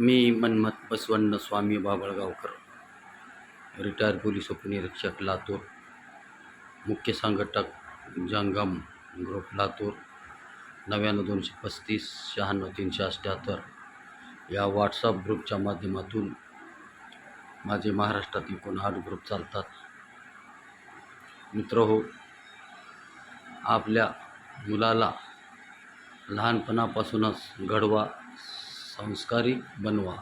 मी Manmath Basavanna Swami Babalgaonkar retire police उपनिरीक्षक लातूर मुख्य संघटक जंगम ग्रुप लातूर नव्याण्णव दोनशे पस्तीस शहाण्णव तीनशे अठ्ठ्याहत्तर या व्हॉट्सअप ग्रुपच्या माध्यमातून माझे महाराष्ट्रात एकूण आठ ग्रुप चालतात. मित्र हो आपल्या मुलाला लहानपणापासूनच घडवा संस्कारी बनवा.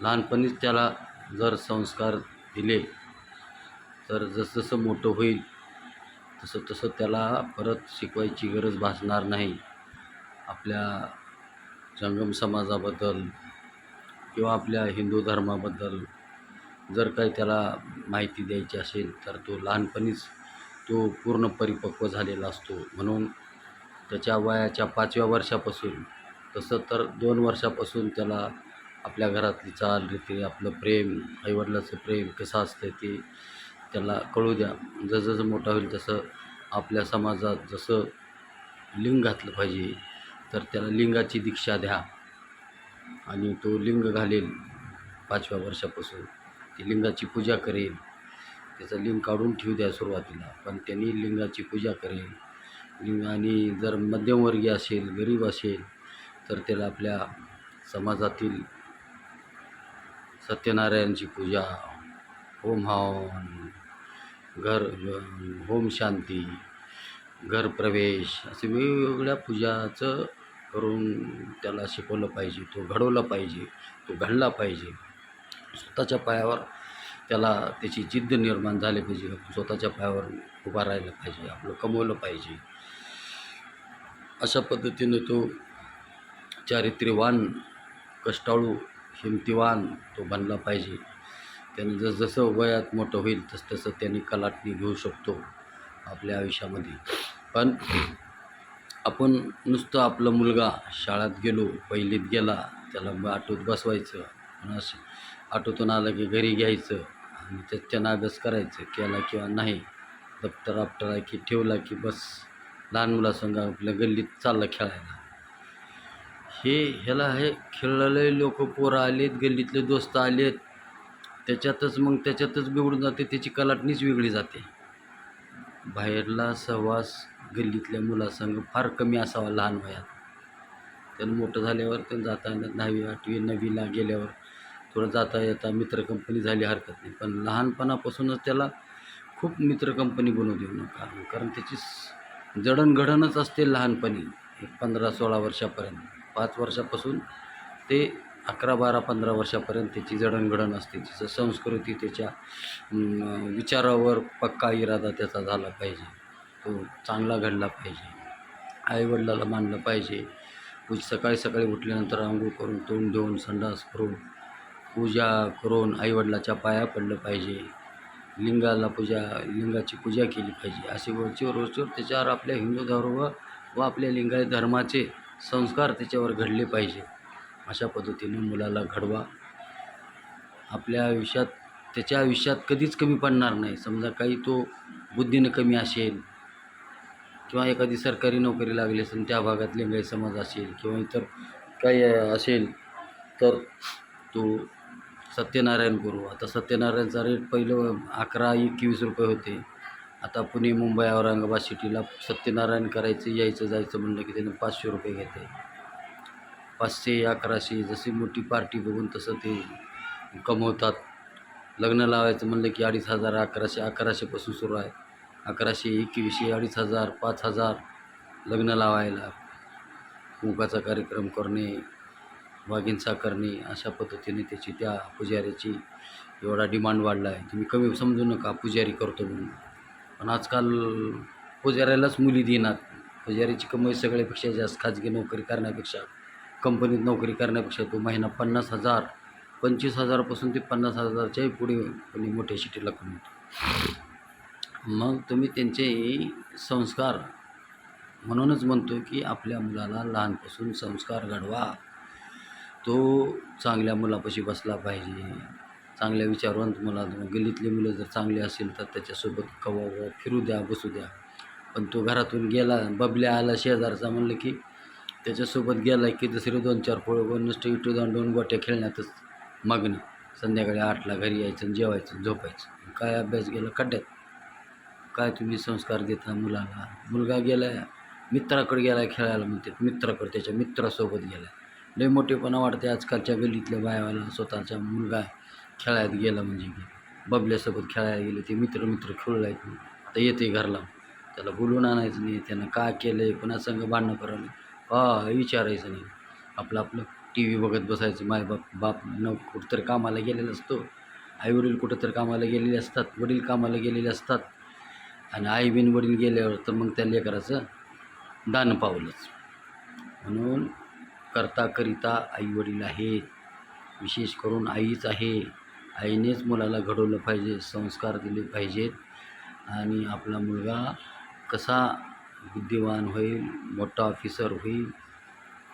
लहानपणीच त्याला जर संस्कार दिले तर जसजसं मोठं होईल तसं तसं त्याला परत शिकवायची गरज भासणार नाही. आपल्या जंगम समाजाबद्दल किंवा आपल्या हिंदू धर्माबद्दल जर काही त्याला माहिती द्यायची असेल तर तो लहानपणीच तो पूर्ण परिपक्व झालेला असतो. म्हणून त्याच्या वयाच्या पाचव्या वर्षापासून तसं तर दोन वर्षापासून त्याला आपल्या घरातली चाल रीती आपलं प्रेम आईवडिलाचं प्रेम कसं असतं ते त्याला कळू द्या. जसजसं मोठा होईल तसं आपल्या समाजात जसं लिंग घातलं पाहिजे तर त्याला लिंगाची दीक्षा द्या. आणि तो लिंग घालेल पाचव्या वर्षापासून. ती लिंगाची पूजा करेल. त्याचं लिंग काढून ठेवू द्या सुरुवातीला पण त्यांनी लिंगाची पूजा करेल. आणि जर मध्यमवर्गीय असेल गरीब असेल तर त्याला आपल्या समाजातील सत्यनारायणची पूजा होम हवन घर होम शांती घरप्रवेश असे वेगवेगळ्या पूजाचं करून त्याला शिकवलं पाहिजे तो घडवला पाहिजे तो घडला पाहिजे. स्वतःच्या पायावर त्याला त्याची जिद्द निर्माण झाली पाहिजे स्वतःच्या पायावर उभा राहिलं पाहिजे आपलं कमवलं पाहिजे. अशा पद्धतीनं तो चारित्र्यवान कष्टाळू हिमतीवान तो बनला पाहिजे. त्यानं जसजसं वयात मोठं होईल तसतसं त्याने कलाटणी घेऊ शकतो आपल्या आयुष्यामध्ये. पण आपण नुसतं आपलं मुलगा शाळेत गेलो पहिलीत गेला त्याला आटोत बसवायचं पण असं आटोतून आलं की घरी घ्यायचं आणि त्याच्यानं अभ्यास करायचं केला किंवा नाही दप्तर आपटला की ठेवला की बस. लहान मुलासंग आपल्या गल्लीत चालला खेळायला. हे ह्याला हे खेळलेले लोक पोरं आलेत गल्लीतले दोस्त आलेत. त्याच्यातच मग त्याच्यातच बिघडून जाते त्याची कलाटणीच वेगळी जाते. बाहेरला सहवास गल्लीतल्या मुलासंग फार कमी असावा लहान वयात. त्यानं मोठं झाल्यावर त्यानं जाता येणार दहावी आठवी नववीला गेल्यावर थोडं जाता येता मित्रकंपनी झाली हरकत नाही. पण लहानपणापासूनच त्याला खूप मित्रकंपनी बनवू देऊ नका. कारण त्याची जडणघडणच असते लहानपणी एक पंधरा सोळा वर्षापर्यंत. पाच वर्षापासून ते अकरा बारा पंधरा वर्षापर्यंत त्याची जडणघडण असते. तिचं संस्कृती त्याच्या विचारावर पक्का इरादा त्याचा झाला पाहिजे. तो चांगला घडला पाहिजे. आईवडिलाला मानलं पाहिजे. पूज सकाळी सकाळी उठल्यानंतर आंघोळ करून तोंड धुवून संडास करून पूजा करून आईवडिलाच्या पाया पडलं पाहिजे. लिंगाला पूजा लिंगाची पूजा केली पाहिजे. असे वरचीवर वरचीवर त्याच्यावर आपल्या हिंदू धर्म व आपल्या लिंगायत धर्माचे संस्कार त्याच्यावर घडले पाहिजे. अशा पद्धतीने मुलाला घडवा. आपल्या आयुष्यात त्याच्या आयुष्यात कधीच कमी पडणार नाही. समजा काही तो बुद्धीनं कमी असेल किंवा एखादी सरकारी नोकरी लागली असेल त्या भागात लिंगायत समाज असेल किंवा इतर काही असेल तर तो सत्यनारायण गुरु. आता सत्यनारायणचा रेट पहिलं अकरा एकवीस रुपये होते. आता पुणे मुंबई औरंगाबाद सिटीला सत्यनारायण करायचं यायचं जायचं म्हणलं की त्यानं पाचशे रुपये घेते पाचशे अकराशे जशी मोठी पार्टी बघून तसं ते कमवतात. लग्न लावायचं म्हणलं की अडीच हजार अकराशे अकराशेपासून सुरू आहे. अकराशे एकवीसशे अडीच हजार पाच हजार लग्न लावायला. मुगाचा कार्यक्रम करणे. वाघिंसा करणे अशा पद्धतीने त्याची त्या पुजाऱ्याची एवढा डिमांड वाढला आहे. तुम्ही कमी समजू नका पुजारी करतो म्हणून. पण आजकाल पुजाऱ्यालाच मुली देणार. पुजारीची कमाई सगळ्यापेक्षा जास्त खाजगी नोकरी करण्यापेक्षा कंपनीत नोकरी करण्यापेक्षा तो महिना पन्नास हजार पंचवीस हजारापासून ते पन्नास हजारच्याही पुढे कोणी मोठ्या सिटीला कमवतो. मग तुम्ही त्यांचे संस्कार म्हणूनच म्हणतो की आपल्या मुलाला लहानपासून संस्कार घडवा. तो चांगल्या मुलापाशी बसला पाहिजे. चांगल्या विचारवंत मुला गल्लीतली मुलं जर चांगली असेल तर त्याच्यासोबत कवा फिरू द्या बसू द्या. पण तो घरातून गेला बबल्या आला शेजारचा म्हणलं की त्याच्यासोबत गेला की दुसरे दोन चार पोळं नुसतं इटू जाऊन दोन गोट्या खेळण्यातच मग्न. संध्याकाळी आठला घरी यायचं आणि जेवायचं झोपायचं. काय अभ्यास गेला खड्ड्यात. काय तुम्ही संस्कार देता मुलाला? मुलगा गेला मित्राकडे गेला खेळायला म्हणते. मित्राकडे त्याच्या मित्रासोबत गेला लय मोठेपणा वाटते आजकालच्या गल्लीतल्या बायाला स्वतःचा मुलगा खेळायला गेला म्हणजे की बबल्यासोबत खेळायला गेले ते मित्र मित्र खेळू लागले. आता येते घरला. त्याला बोलून आणायचं नाही त्यानं काय केलं आहे कोणासंग भांडणं करायला हा विचारायचं नाही. आपलं आपलं टी व्ही बघत बसायचं माय बाप बाप न कुठंतरी कामाला गेलेला असतो. आईवडील कुठंतरी कामाला गेलेले असतात वडील कामाला गेलेले असतात. आणि आई बिन वडील गेल्यावर तर मग त्या लेकराचं दान पावलंच. म्हणून करता आईवडील आई आहेत. विशेष करून आईच आहे. आईनेच मुलाला घडवलं पाहिजे संस्कार दिले पाहिजेत. आणि आपला मुलगा कसा बुद्धिवान होईल मोठा ऑफिसर होईल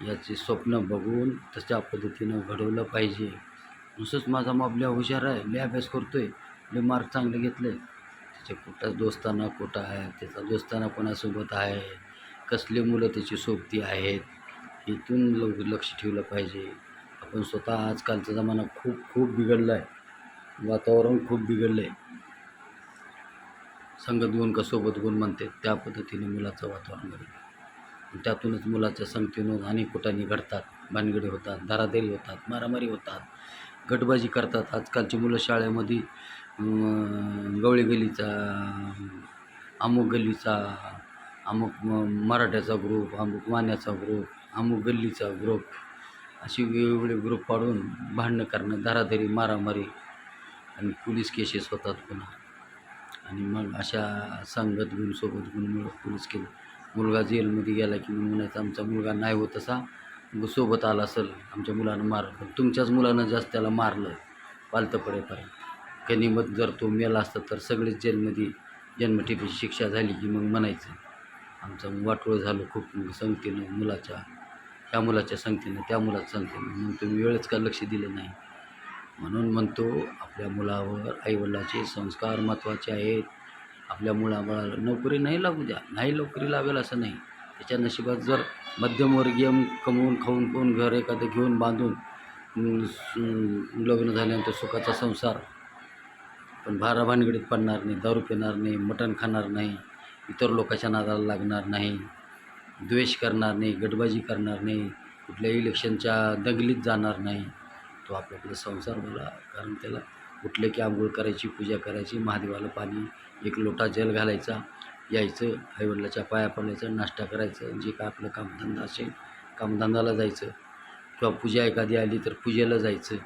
याचे स्वप्न बघून तशा पद्धतीनं घडवलं पाहिजे. नुसंच माझा मापल्या हुशार आहे लय अभ्यास करतो आहे लय मार्क चांगले घेतले त्याच्या कुठं दोस्ताना कुठं आहे त्याचा दोस्ताना कोणासोबत आहे कसले मुलं त्याची सोबती आहेत इथून ल लक्ष ठेवलं पाहिजे. आपण स्वतः आजकालचा जमाना खूप खूप बिघडला आहे वातावरण खूप बिघडलं आहे संगत गुण का सोबत गुण म्हणते त्या पद्धतीने मुलाचं वातावरण घडलं. त्यातूनच मुलाच्या संगतीनं अनेक कुटाने घडतात भानगडी होतात दारादारी होतात मारामारी होतात गटबाजी करतात. आजकालची मुलं शाळेमध्ये गवळी गलीचा अमुक गल्लीचा अमुक म- मराठ्याचा ग्रुप अमुक वाण्याचा ग्रुप अमुक गल्लीचा ग्रुप असे वेगवेगळे ग्रुप पाडून भांडणं करणं धराधरी मारामारी आणि पोलीस केसेस होतात पुन्हा. आणि मग अशा संगत गुण सोबत गुण पोलीस केलं. मुलगा जेलमध्ये गेला की मग म्हणायचं आमचा मुलगा नाही होत असा मग सोबत आला असेल आमच्या मुलानं मारलं. पण तुमच्याच मुलानं जास्त त्याला मारलं पालतं पडेपर्यंत गनिमत जर तो मेला असता तर सगळेच जेलमध्ये जन्मठेपीची शिक्षा झाली की मग म्हणायचं आमचं वाटोळं झालं खूप. मग संगतीनं मुलाच्या ह्या मुलाच्या संख्येनं त्या मुलाच्या संख्येनं मग तुम्ही वेळच का लक्ष दिलं नाही? म्हणून म्हणतो आपल्या मुलावर आईवडिलाचे संस्कार महत्त्वाचे आहेत. आपल्या मुलाबाळाला नोकरी नाही लागू द्या. नाही नोकरी लागेल असं नाही. त्याच्या नशिबात जर मध्यमवर्गीय कमवून खाऊन पिऊन घर एखादं घेऊन बांधून लग्न झाल्यानंतर सुखाचा संसार. पण भारा भानगडीत पडणार नाही दारू पिणार नाही मटण खाणार नाही इतर लोकांच्या नादाला लागणार नाही. द्वेष करणार नाही गटबाजी करणार नाही कुठल्याही इलेक्शनच्या दंगलीत जाणार नाही. तो आपल्याकडे संसार बोला कारण त्याला उठले की आंघोळ करायची पूजा करायची महादेवाला पाणी एक लोटा जल घालायचा यायचं आईवडिलाच्या पाया पडायचं नाश्ता करायचं जे काय आपलं कामधंदा असेल कामधंदाला जायचं. किंवा पूजा एखादी आली तर पूजेला जायचं.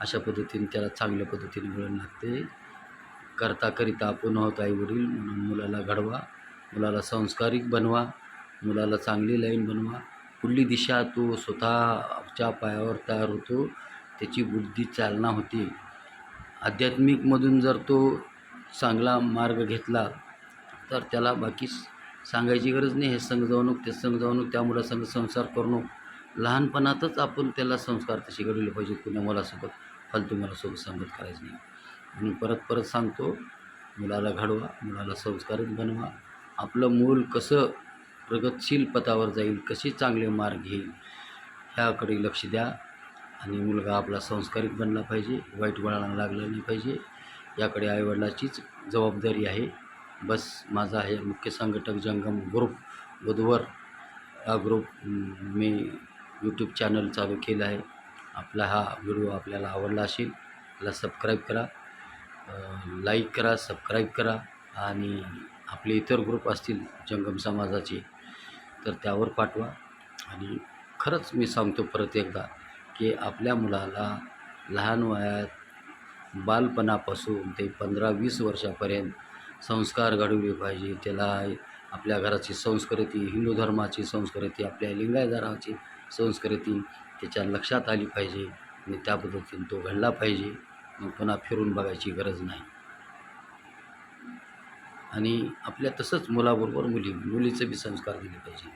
अशा पद्धतीने त्याला चांगल्या पद्धतीने वळण लागते. करता करिता आपण आहोत आईवडील म्हणून मुलाला घडवा मुलाला संस्कारिक बनवा. मुलाला चांगली लाईन बनवा. कुठली दिशा तो स्वतःच्या पायावर तयार होतो त्याची बुद्धी चालना होते. आध्यात्मिकमधून जर तो चांगला मार्ग घेतला तर त्याला बाकी सांगायची गरज नाही. हे संघ जाऊनक ते संघ जाऊनक त्या मुलासंग संसार करणं. लहानपणातच आपण त्याला संस्कार तसे घडवले पाहिजेत. कुण्या मुलासोबत फालतू मुलासोबत संगत करायचं नाही. म्हणून परत परत सांगतो मुलाला घडवा मुलाला संस्कारित बनवा. आपलं मूल कसं प्रगतशील पथावर जाईल कसे चांगले मार्ग घेईल ह्याकडे लक्ष द्या. आणि मुलगा आपला संस्कारिक बनला पाहिजे वाईट वळाला लागला नाही पाहिजे याकडे आईवडिलाचीच जबाबदारी आहे. बस माझा आहे मुख्य संघटक जंगम ग्रुप बुधवर हा ग्रुप मी यूट्यूब चॅनल चालू केला आहे. आपला हा व्हिडिओ आपल्याला आवडला असेल त्याला सबस्क्राईब करा. लाईक करा सबस्क्राईब करा. आणि आपले इतर ग्रुप असतील जंगम समाजाचे तर त्यावर पाठवा. आणि खरंच मी सांगतो परत एकदा की आपल्या मुलाला लहान वयात बालपणापासून ते पंधरा वीस वर्षापर्यंत संस्कार घडवले पाहिजे. त्याला आपल्या घराची संस्कृती हिंदू धर्माची संस्कृती आपल्या लिंगाय धर्माची संस्कृती त्याच्या लक्षात आली पाहिजे. आणि त्या पद्धतीने तो घडला पाहिजे. मग पुन्हा फिरून बघायची गरज नाही. आणि आपल्या तसंच मुलाबरोबर मुली मुलीचे बी संस्कार दिले पाहिजे.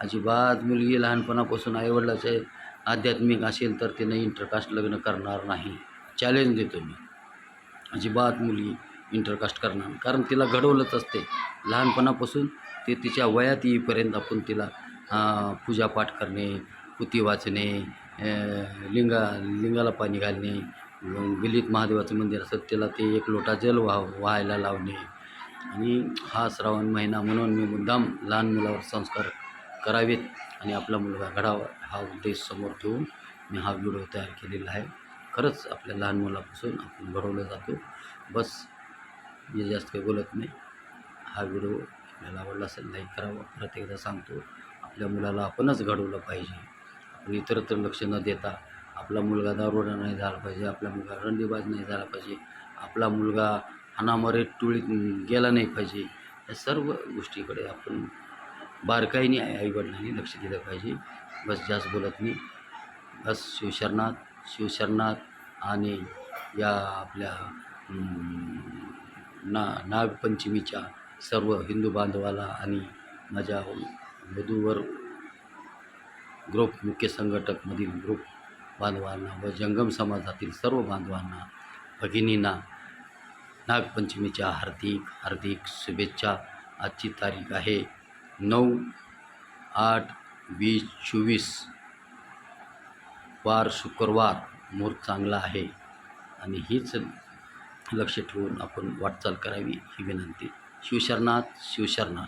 अजिबात मुलगी लहानपणापासून आईवडिलाचे आध्यात्मिक असेल तर तिनं इंटरकास्ट लग्न करणार नाही. चॅलेंज देतो मी. अजिबात मुलगी इंटरकास्ट करणार कारण तिला घडवलंच असते. लहानपणापासून ते तिच्या वयात येईपर्यंत आपण तिला पूजापाठ करणे पुती वाचणे लिंगा लिंगाला पाणी घालणे गल्लीत महादेवाचं मंदिर असतं त्याला ते एक लोटा जल वाह व्हायला लावणे आणि हा श्रावण महिना म्हणून मी मुद्दाम लहान मुलावर संस्कार करावेत आणि आपला मुलगा घडावा हा उद्देश समोर ठेवून मी हा व्हिडिओ तयार केलेला आहे. खरंच आपल्या लहान मुलापासून आपण घडवलं जातो. बस मी जास्त काही बोलत नाही. हा व्हिडिओ आपल्याला आवडला असेल लाईक करावा. परत एकदा सांगतो आपल्या मुलाला आपणच घडवलं पाहिजे. आपण इतरत्र लक्ष न देता आपला मुलगा दारोडा नाही झाला पाहिजे आपला मुलगा रंडीबाज नाही झाला पाहिजे. आपला मुलगा अनामरे टुळीत गेला नाही पाहिजे. या सर्व गोष्टीकडे आपण बारकाईने आई आईवडिलांनी लक्ष दिलं पाहिजे. बस जास्त बोलत नाही. बस शिवशरणात शिवशरणात आणि या आपल्या ना नागपंचमीच्या सर्व हिंदू बांधवाला आणि माझ्या वधूवर ग्रुप मुख्य संघटकमधील ग्रुप बांधवांना व जंगम समाजातील सर्व बांधवांना भगिनींना नागपंचमीच्या हार्दिक हार्दिक शुभेच्छा. आजची तारीख आहे नऊ आठ वीस चोवीस. वार शुक्रवार मुहूर्त चांगला आहे. आणि हीच लक्ष ठेवून आपण वाटचाल करावी ही विनंती. शिवशरणात शिवशरणात.